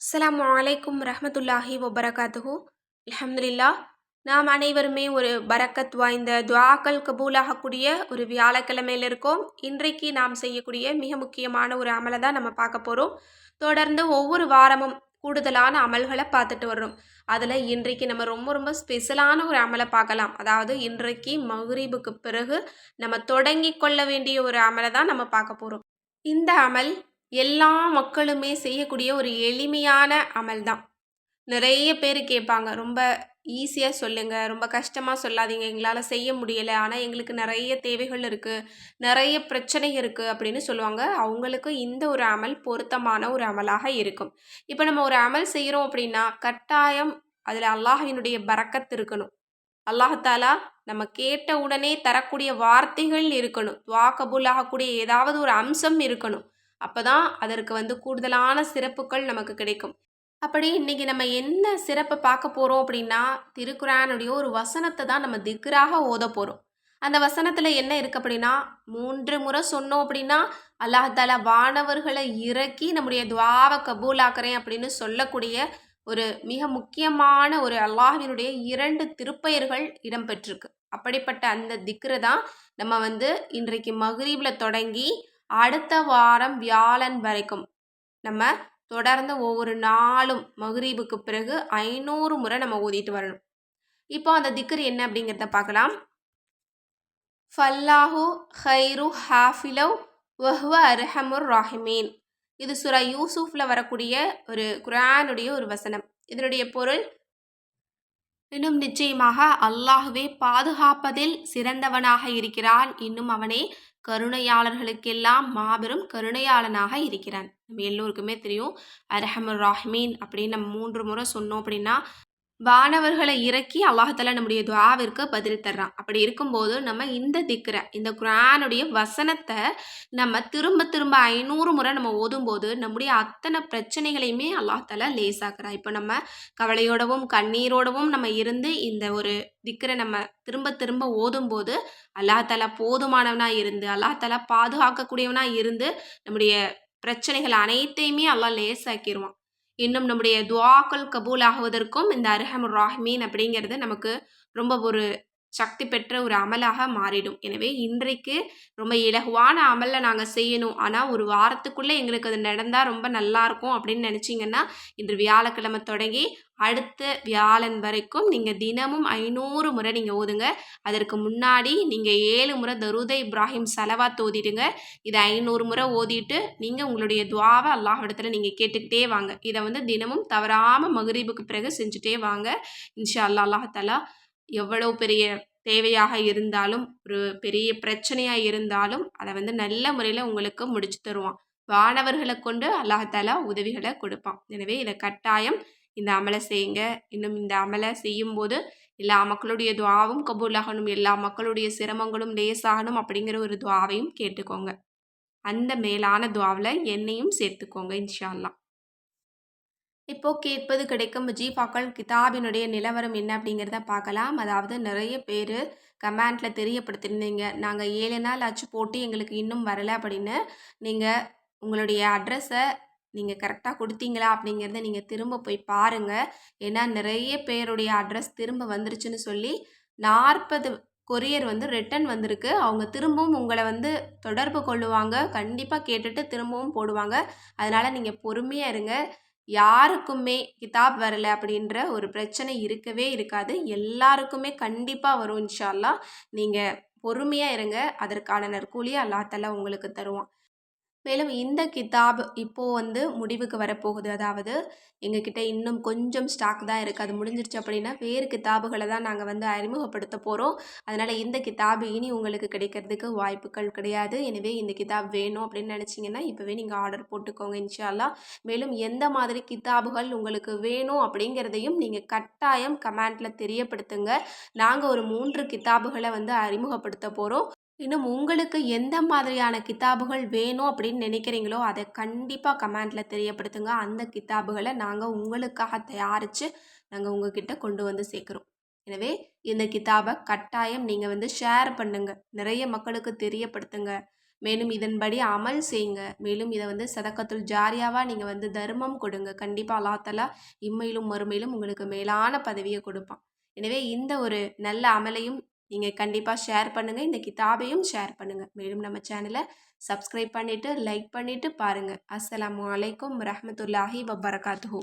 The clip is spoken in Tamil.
அஸ்லாம் வலைக்கும் ரஹமத்துல்லாஹி வபரகாத்துஹு. அலமதுல்லா நாம் அனைவருமே ஒரு பரக்கத் வாய்ந்த துவாக்கள் கபூலாகக்கூடிய ஒரு வியாழக்கிழமையில் இருக்கோம். இன்றைக்கு நாம் செய்யக்கூடிய மிக முக்கியமான ஒரு அமலை தான் நம்ம பார்க்க போகிறோம் தொடர்ந்து ஒவ்வொரு வாரமும் கூடுதலான அமல்களை பார்த்துட்டு வர்றோம். அதில் இன்றைக்கு நம்ம ரொம்ப ரொம்ப ஸ்பெஷலான ஒரு அமலை பார்க்கலாம். அதாவது இன்றைக்கு மக்ரீபுக்கு பிறகு நம்ம தொடங்கி கொள்ள வேண்டிய ஒரு அமலை தான் நம்ம பார்க்க போகிறோம் இந்த அமல் எல்லா மக்களுமே செய்யக்கூடிய ஒரு எளிமையான அமல் தான் நிறைய பேர் கேட்பாங்க ரொம்ப ஈஸியாக சொல்லுங்கள் ரொம்ப கஷ்டமாக சொல்லாதீங்க எங்களால் செய்ய முடியலை ஆனால் எங்களுக்கு நிறைய தேவைகள் இருக்குது நிறைய பிரச்சனை இருக்குது அப்படின்னு சொல்லுவாங்க. அவங்களுக்கு இந்த ஒரு அமல் பொருத்தமான ஒரு அமலாக இருக்கும். இப்போ நம்ம ஒரு அமல் செய்கிறோம் அப்படின்னா கட்டாயம் அதில் அல்லாஹினுடைய பறக்கத்து இருக்கணும். அல்லாஹாலா நம்ம கேட்ட உடனே தரக்கூடிய வார்த்தைகள் இருக்கணும். துவா கபூல் ஆகக்கூடிய ஏதாவது ஒரு அம்சம் இருக்கணும். அப்போ தான் அதற்கு வந்து கூடுதலான சிறப்புகள் நமக்கு கிடைக்கும். அப்படி இன்றைக்கி நம்ம என்ன சிறப்பை பார்க்க போகிறோம் அப்படின்னா திருக்குறானுடைய ஒரு வசனத்தை தான் நம்ம திக்ராக ஓத போகிறோம் அந்த வசனத்தில் என்ன இருக்குது அப்படின்னா மூன்று முறை சொன்னோம் அப்படின்னா அல்லாஹால வானவர்களை இறக்கி நம்முடைய துவாவை கபூலாக்குறேன் அப்படின்னு சொல்லக்கூடிய ஒரு மிக முக்கியமான ஒரு அல்லாஹினுடைய இரண்டு திருப்பெயர்கள் இடம்பெற்றிருக்கு. அப்படிப்பட்ட அந்த திக்ரை தான் நம்ம வந்து இன்றைக்கு மகரீபில் தொடங்கி அடுத்த வாரம் வியாழன் வரைக்கும். நம்ம தொடர்ந்து ஒவ்வொரு நாளும் மகரீபுக்கு பிறகு ஐநூறு முறை நம்ம ஓதிட்டு வரணும். இப்போ அந்த திக்கர் என்ன அப்படிங்கிறத பார்க்கலாம். ஃபல்லாஹு ஹைரு ஹாஃபிலவ் வஹ்வ அர்ஹமுர் ராஹிமீன். இது சுரா யூசுஃபில் வரக்கூடிய ஒரு குரானுடைய ஒரு வசனம். இதனுடைய பொருள் இன்னும் நிச்சயமாக அல்லாஹுவே பாதுகாப்பதில் சிறந்தவனாக இருக்கிறான். இன்னும் அவனே கருணையாளர்களுக்கெல்லாம் மாபெரும் கருணையாளனாக இருக்கிறான். நம்ம எல்லோருக்குமே தெரியும் அரஹமர் ராஹ்மீன் அப்படின்னு நம்ம மூன்று முறை சொன்னோம் அப்படின்னா வானவர்களை இறக்கி அல்லாஹால நம்முடைய துவாவிற்கு பதில் தர்றான். அப்படி இருக்கும்போது நம்ம இந்த திக்கிற இந்த குரானுடைய வசனத்தை நம்ம திரும்ப திரும்ப ஐநூறு முறை நம்ம ஓதும்போது நம்முடைய அத்தனை பிரச்சனைகளையுமே அல்லாஹால லேசாக்குறா இப்போ நம்ம கவலையோடவும் கண்ணீரோடவும் நம்ம இருந்து இந்த ஒரு திக்கரை நம்ம திரும்ப திரும்ப ஓதும்போது அல்லாஹால போதுமானவனாக இருந்து அல்லாஹால பாதுகாக்கக்கூடியவனாக இருந்து நம்முடைய பிரச்சனைகள் அனைத்தையுமே அல்லாஹ் லேசாக்கிடுவான் இன்னும் நம்முடைய துவாக்கள் கபூல் ஆகுவதற்கும் இந்த அர்ஹம் ராஹ்மீன் அப்படிங்கிறது நமக்கு ரொம்ப ஒரு சக்தி பெற்ற ஒரு அமலாக மாறிடும். எனவே இன்றைக்கு ரொம்ப இலகுவான அமலில் நாங்கள் செய்யணும். ஆனால் ஒரு வாரத்துக்குள்ளே எங்களுக்கு அது நடந்தால் ரொம்ப நல்லாயிருக்கும் அப்படின்னு நினச்சிங்கன்னா இன்று வியாழக்கிழமை தொடங்கி அடுத்த வியாழன் வரைக்கும் நீங்கள் தினமும் ஐநூறு முறை நீங்கள் ஓதுங்க. அதற்கு முன்னாடி நீங்கள் ஏழு முறை தருத இப்ராஹிம் செலவாத் ஓதிடுங்க. இதை ஐநூறு முறை ஓதிட்டு நீங்கள் உங்களுடைய துவாவை அல்லாஹ் நீங்கள் கேட்டுக்கிட்டே வாங்க. இதை வந்து தினமும் தவறாமல் மகரீபுக்கு பிறகு செஞ்சுட்டே வாங்க. இன்ஷா அல்லா அல்லாஹாலா எவ்வளோ பெரிய தேவையாக இருந்தாலும் ஒரு பெரிய பிரச்சனையாக இருந்தாலும் அதை வந்து நல்ல முறையில் உங்களுக்கு முடிச்சு தருவான். வானவர்களை கொண்டு அல்லாஹாலா உதவிகளை கொடுப்பான். எனவே இதை கட்டாயம் இந்த அமலை செய்யுங்க. இன்னும் இந்த அமலை செய்யும்போது எல்லா மக்களுடைய துவாவும் கபூலாகணும் எல்லா மக்களுடைய சிரமங்களும் லேசாகணும் அப்படிங்கிற ஒரு துவாவையும் கேட்டுக்கோங்க. அந்த மேலான துவாவில் என்னையும் சேர்த்துக்கோங்க இன்ஷா இப்போது இப்போ கேட்பது கிடைக்கும். ஜீஃபாக்கள் கிதாபினுடைய நிலவரம் என்ன அப்படிங்கிறத பார்க்கலாம். அதாவது நிறைய பேர் கமெண்ட்டில் தெரியப்படுத்திருந்தீங்க நாங்கள் ஏழு நாள் ஆச்சு போட்டு எங்களுக்கு இன்னும் வரலை அப்படின்னு. நீங்கள் உங்களுடைய அட்ரஸை நீங்கள் கரெக்டாக கொடுத்தீங்களா அப்படிங்கிறத நீங்கள் திரும்ப போய் பாருங்கள் ஏன்னா நிறைய பேருடைய அட்ரஸ் திரும்ப வந்துருச்சுன்னு சொல்லி நாற்பது கொரியர் வந்து ரிட்டன் வந்திருக்கு. அவங்க திரும்பவும் உங்களை வந்து தொடர்பு கொள்ளுவாங்க. கண்டிப்பாக கேட்டுட்டு திரும்பவும் போடுவாங்க. அதனால் நீங்கள் பொறுமையாக இருங்க. யாருக்குமே கிதாப் வரலை அப்படின்ற ஒரு பிரச்சனை இருக்கவே இருக்காது. எல்லாருக்குமே கண்டிப்பாக வரும் இன்ஷால்லா நீங்கள் பொறுமையாக இருங்க. அதற்கான நற்கூலியை அல்லாத்தல்லா உங்களுக்கு தருவான். மேலும் இந்த கிதாப் இப்போது வந்து முடிவுக்கு வரப்போகுது. அதாவது எங்ககிட்ட இன்னும் கொஞ்சம் ஸ்டாக் தான் இருக்குது அது முடிஞ்சிருச்சு அப்படின்னா வேறு கிதாபுகளை தான் நாங்கள் வந்து அறிமுகப்படுத்த போகிறோம் அதனால் இந்த கிதாப் இனி உங்களுக்கு கிடைக்கிறதுக்கு வாய்ப்புகள் கிடையாது. எனவே இந்த கிதாப் வேணும் அப்படின்னு நினச்சிங்கன்னா இப்போவே நீங்கள் ஆர்டர் போட்டுக்கோங்க இன்ஷால்லா மேலும் எந்த மாதிரி கிதாபுகள் உங்களுக்கு வேணும் அப்படிங்கிறதையும் நீங்கள் கட்டாயம் கமெண்ட்டில் தெரியப்படுத்துங்க. நாங்கள் ஒரு மூன்று கிதாபுகளை வந்து அறிமுகப்படுத்த போகிறோம் இன்னும் உங்களுக்கு எந்த மாதிரியான கிதாபுகள் வேணும் அப்படின்னு நினைக்கிறீங்களோ அதை கண்டிப்பாக கமெண்டில் தெரியப்படுத்துங்க. அந்த கிதாபுகளை நாங்கள் உங்களுக்காக தயாரித்து நாங்கள் உங்ககிட்ட கொண்டு வந்து சேர்க்குறோம். எனவே இந்த கிதாபை கட்டாயம் நீங்கள் வந்து ஷேர் பண்ணுங்கள் நிறைய மக்களுக்கு தெரியப்படுத்துங்க. மேலும் இதன்படி அமல் செய்யுங்க. மேலும் இதை வந்து சதக்கத்துள் ஜாரியாவாக நீங்கள் வந்து தர்மம் கொடுங்க. கண்டிப்பாக அல்லாத்தலா இம்மையிலும் மறுமையிலும் உங்களுக்கு மேலான பதவியை கொடுப்பான். எனவே இந்த ஒரு நல்ல அமலையும் நீங்கள் கண்டிப்பாக ஷேர் பண்ணுங்கள் இந்த கிதாபையும் ஷேர் பண்ணுங்கள் மேலும் நம்ம சேனலை சப்ஸ்கிரைப் பண்ணிவிட்டு லைக் பண்ணிவிட்டு பாருங்கள் அஸ்ஸலாமு அலைக்கும் ரஹமத்துல்லாஹி வபரகாத்துஹூ.